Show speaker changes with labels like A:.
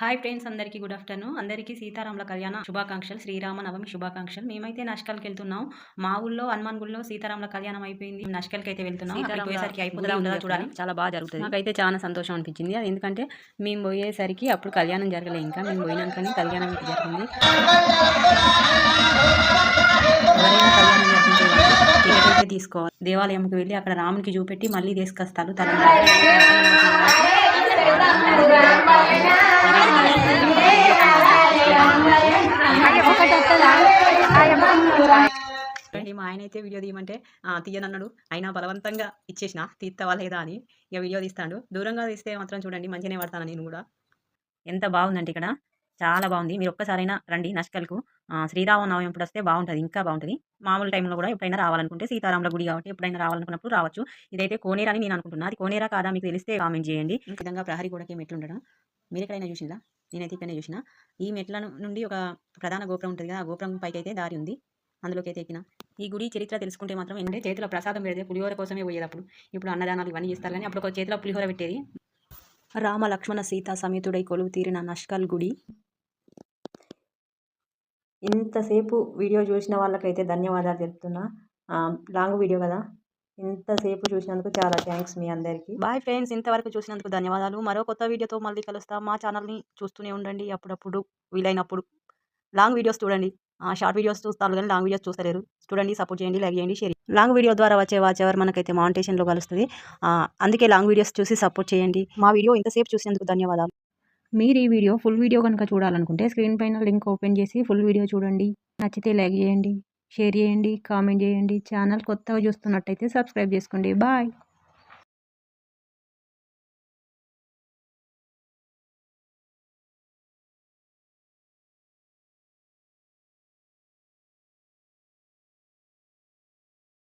A: Hi friends అందరికీ good afternoon. అందరికీ సీతారాముల కళ్యాణ శుభాకాంక్షలు శ్రీరామ నవమి శుభాకాంక్షలు. మేమైతే నష్కల్కి వెళ్తున్నాం. మా ఊళ్ళో హనుమాన్ గుళ్ళో సీతారాముల కళ్యాణం అయిపోయింది. నష్కల్కి అయితే వెళ్తున్నాం. పోయేసరికి అయిపోతుందా చూడాలి
B: చాలా బాగా జరుగుతుంది. నాకైతే చాలా సంతోషం అనిపించింది. అది ఎందుకంటే మేము పోయేసరికి అప్పుడు కళ్యాణం జరగలే. ఇంకా మేము పోయినాకనే కళ్యాణం అయితే జరిగింది. తీసుకోవాలి. దేవాలయంకి వెళ్ళి అక్కడ రామునికి చూపెట్టి మళ్ళీ తీసుకొస్తారు. తల అండి. మా ఆయన అయితే వీడియో తీయమంటే తీయనన్నాడు. అయినా బలవంతంగా ఇచ్చేసిన తీస్తావా లేదా అని ఇక వీడియో తీస్తాడు. దూరంగా తీస్తే మాత్రం చూడండి మంచిగానే పడతాను నేను కూడా. ఎంత బాగుందండి ఇక్కడ. చాలా బాగుంది. మీరు ఒక్కసారైనా రండి నష్కల్కు. శ్రీరామనవమి ఎప్పుడు వస్తే బాగుంటుంది. ఇంకా బాగుంటుంది. మామూలు టైంలో కూడా ఎప్పుడైనా రావాలనుకుంటే సీతారాముల గుడి కాబట్టి ఎప్పుడైనా రావాలనుకున్నప్పుడు రావచ్చు. ఇదైతే కోనేరా అని నేను అనుకుంటున్నా. అది కోనేరా కాదా మీకు తెలిస్తే కామెంట్ చేయండి. ఈ విధంగా ప్రహరీ గోడకి మెట్లు ఉండడం మీరు ఎక్కడైనా చూసిందా నేనైతే ఇక్కడనే చూసిన. ఈ మెట్ల నుండి ఒక ప్రధాన గోపురం ఉంటుంది కదా. ఆ గోపురం పైకి అయితే దారి ఉంది. అందులోకి అయితే ఎక్కిన. ఈ గుడి చరిత్ర తెలుసుకుంటే మాత్రం ఏంటంటే చేతిలో ప్రసాదం పెడితే పులిహోర కోసమే పోయేది అప్పుడు ఇప్పుడు అన్నదానాలు ఇవన్నీ ఇస్తారు కానీ అప్పుడు ఒక చేతిలో పులిహోర పెట్టేది. రామ లక్ష్మణ సీత సమేతుడై కొలువు తీరిన నష్కల్ గుడి. ఇంతసేపు వీడియో చూసిన వాళ్ళకైతే ధన్యవాదాలు చెప్తున్నా. లాంగ్ వీడియో కదా. ఇంతసేపు చూసినందుకు చాలా థ్యాంక్స్ మీ అందరికీ. బాయ్ ఫ్రెండ్స్ ఇంతవరకు చూసినందుకు ధన్యవాదాలు. మరో కొత్త వీడియోతో మళ్ళీ కలుస్తాం. మా ఛానల్ని చూస్తూనే ఉండండి అప్పుడప్పుడు వీలైనప్పుడు. లాంగ్ వీడియోస్ చూడండి. షార్ట్ వీడియోస్ చూస్తారు కానీ లాంగ్ వీడియోస్ చూస్తలేరు. చూడండి సపోర్ట్ చేయండి లైక్ చేయండి షేర్ లాంగ్ వీడియో ద్వారా వచ్చే వాచ్ ఎవర్ మనకైతే మానిటేషన్లో కలుస్తుంది అందుకే లాంగ్ వీడియోస్ చూసి సపోర్ట్ చేయండి. మా వీడియో ఇంతసేపు చూసినందుకు ధన్యవాదాలు. మీరు ఈ వీడియో ఫుల్ వీడియో కనుక చూడాలనుకుంటే స్క్రీన్ పైన లింక్ ఓపెన్ చేసి ఫుల్ వీడియో చూడండి. నచ్చితే లైక్ చేయండి షేర్ చేయండి కామెంట్ చేయండి. ఛానల్ కొత్తగా చూస్తున్నట్టయితే సబ్స్క్రైబ్ చేసుకోండి. బాయ్.